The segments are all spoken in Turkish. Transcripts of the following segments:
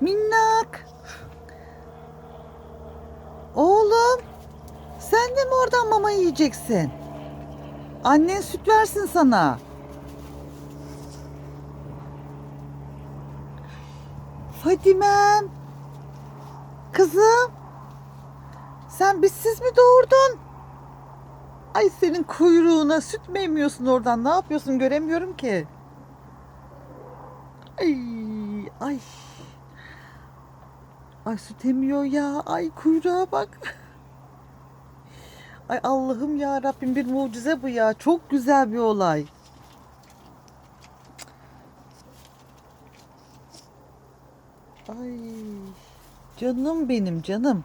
Minnak. Oğlum. Sen de mi oradan mama yiyeceksin? Annen süt versin sana. Fadimem. Kızım. Sen bizsiz mi doğurdun? Ay senin kuyruğuna süt mü emiyorsun oradan? Ne yapıyorsun göremiyorum ki. Ay ay. Ay süt emiyor ya. Ay kuyruğa bak. Ay Allah'ım ya Rabbim bir mucize bu ya. Çok güzel bir olay. Ay canım benim canım.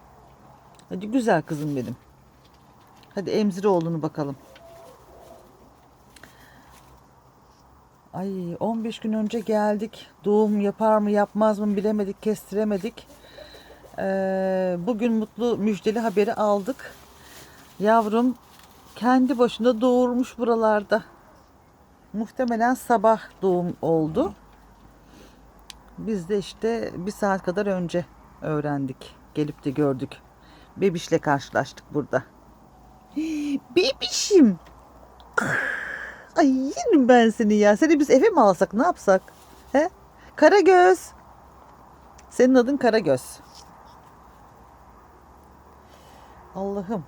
Hadi güzel kızım benim. Hadi emzir oğlunu bakalım. Ay 15 gün önce geldik. Doğum yapar mı yapmaz mı bilemedik, kestiremedik. Ee, bugün mutlu müjdeli haberi aldık. Yavrum kendi başına doğurmuş buralarda. Muhtemelen sabah doğum oldu. Biz de işte bir saat kadar önce öğrendik. Gelip de gördük. Bebişle karşılaştık burada. Bebişim. Ay yerim ben seni ya. Seni biz eve mi alsak ne yapsak? He? Karagöz. Senin adın Karagöz. Allah'ım.